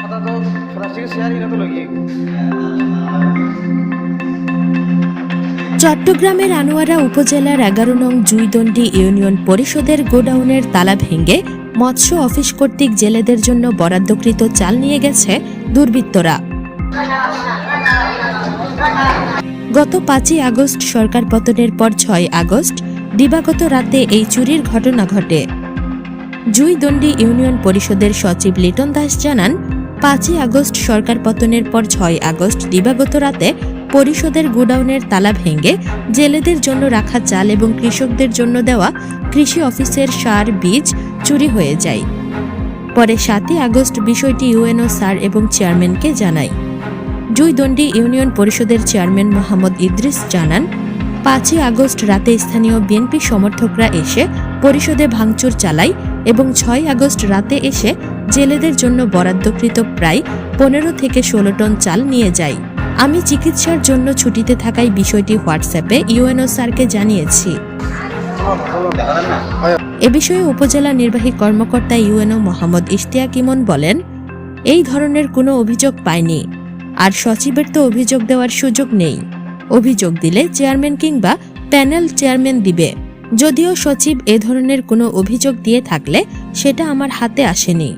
आता तो plastic share इन्हें तो लगी চট্টগ্রামের আনোয়ারা উপজেলার এগারো নং জুইদণ্ডী ইউনিয়ন পরিষদের গোডাউনের তালা ভেঙে মৎস্য অফিস কর্তৃক জেলেদের জন্য বরাদ্দকৃত চাল নিয়ে গেছে দুর্বৃত্তরা গত পাঁচই আগস্ট সরকার পতনের পর ছয় আগস্ট দিবাগত রাতে এই চুরির ঘটনা ঘটে জুইদণ্ডী ইউনিয়ন পরিষদের সচিব লিটন দাস জানান পাঁচই আগস্ট সরকার পতনের পর ছয় আগস্ট দিবাগত রাতে পরিষদের গোডাউনের তালা ভেঙে জেলেদের জন্য রাখা চাল এবং কৃষকদের জন্য দেওয়া কৃষি অফিসের সার, বীজ চুরি হয়ে যায়। পরে সাতই আগস্ট বিষয়টি ইউএনও স্যার এবং চেয়ারম্যানকে জানায়। জুইদণ্ডী ইউনিয়ন পরিষদের চেয়ারম্যান মোহাম্মদ ইদ্রিস জানান, পাঁচই আগস্ট রাতে স্থানীয় বিএনপি সমর্থকরা এসে পরিষদে ভাঙচুর চালায় এবং ছয় আগস্ট রাতে এসে জেলেদের জন্য বরাদ্দকৃত প্রায় পনেরো থেকে ষোলো টন চাল নিয়ে যায়। আমি চিকিৎসার জন্য ছুটিতে থাকায় বিষয়টি হোয়াটসঅ্যাপে ইউএনও স্যারকে জানিয়েছি। এ বিষয়ে উপজেলা নির্বাহী কর্মকর্তা ইউএনও মোহাম্মদ ইশতিয়াক ইমন বলেন, এই ধরনের কোনো অভিযোগ পায়নি আর সচিবের তো অভিযোগ দেওয়ার সুযোগ নেই। অভিযোগ দিলে চেয়ারম্যান কিংবা প্যানেল চেয়ারম্যান দিবে। যদিও সচিব এ ধরনের কোনো অভিযোগ দিয়ে থাকলে সেটা আমার হাতে আসেনি।